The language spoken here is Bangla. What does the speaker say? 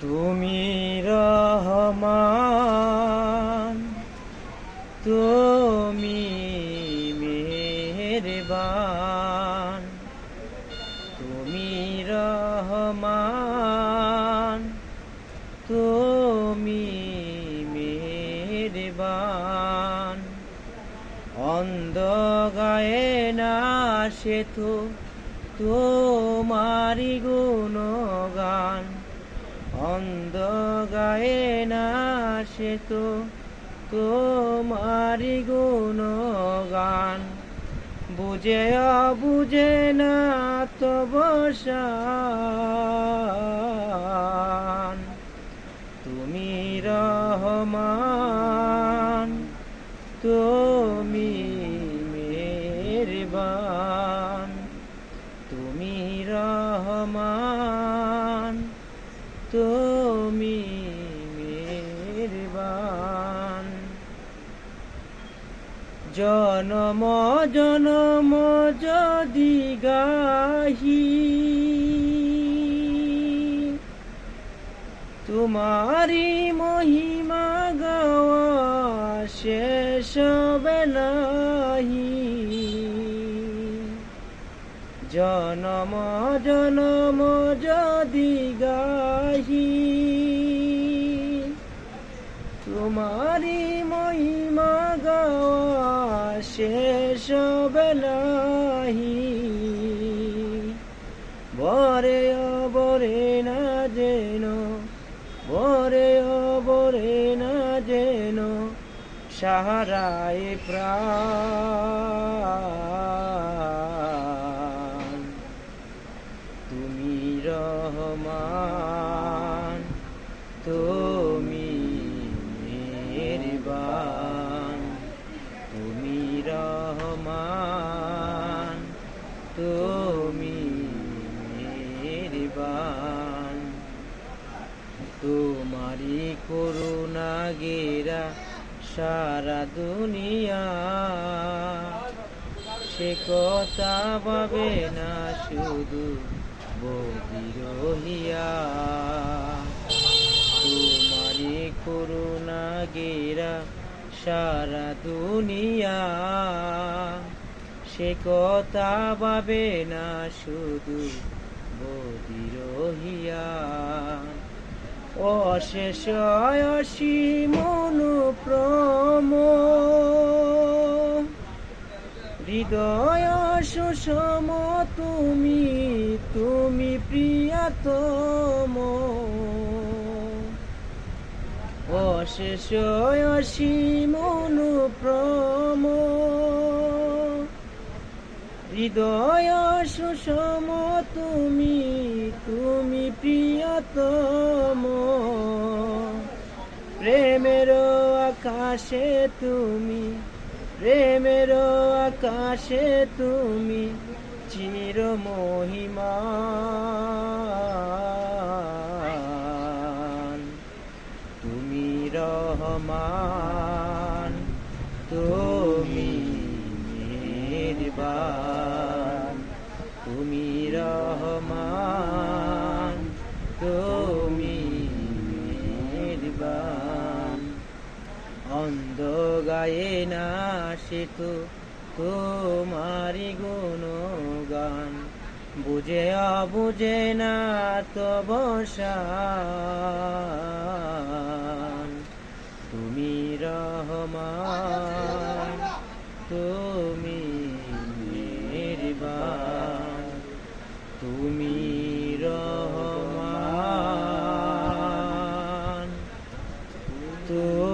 তুমি রহমান, তুমি মেহেরবান, তুমি রহমান, তুমি মেহেরবান। অন্ধ গায়ে না সে তো তোমারি গুণগান। অন্ধ গায়ে না সে তো তোমারি গুণগান। বুঝে বুঝে না তব শান। তুমি রহমান, তুমি মেহেরবান। তুমি রহমান। তুমি মেহেরবান জনম জনম যদি গাহি তোমারি মহিমা গাওয়া শেষ হবে নাহি। জনম জনম যদি গাহি তোমারি মহিমা গাওয়া শেষ হবে নাহি বরে অবরে না যেন, বরে অবরে না যেন সাহারায় প্রাণ। তুমি রহমান। তুমি মেহেরবান তুমি রহমান, তুমি মেহেরবান তোমারি করুণা গেরা সারা দুনিয়া, সে কথা পাবে না শুধু বহিরহিয়া তোমারি করুণা গেরা সারা দুনিয়া। সে কথা ভাবে না শুধু বদিরহিয়া অশেষ অসীম অনুপ্রম। হৃদয় সুষম, তুমি তুমি প্রিয়তম। অশেষ অসীম অনুপ্রম। হৃদয় সুষম, তুমি তুমি প্রিয়তম। প্রেমের আকাশে তুমি, প্রেমের আকাশে তুমি চির মহিমান মেহেরবান তুমি রহমান, তুমি মেহেরবান। অন্ধ গায়ে না সে তো তোমারি গুণগান। বুঝে অবুঝে না তব wabarakatuh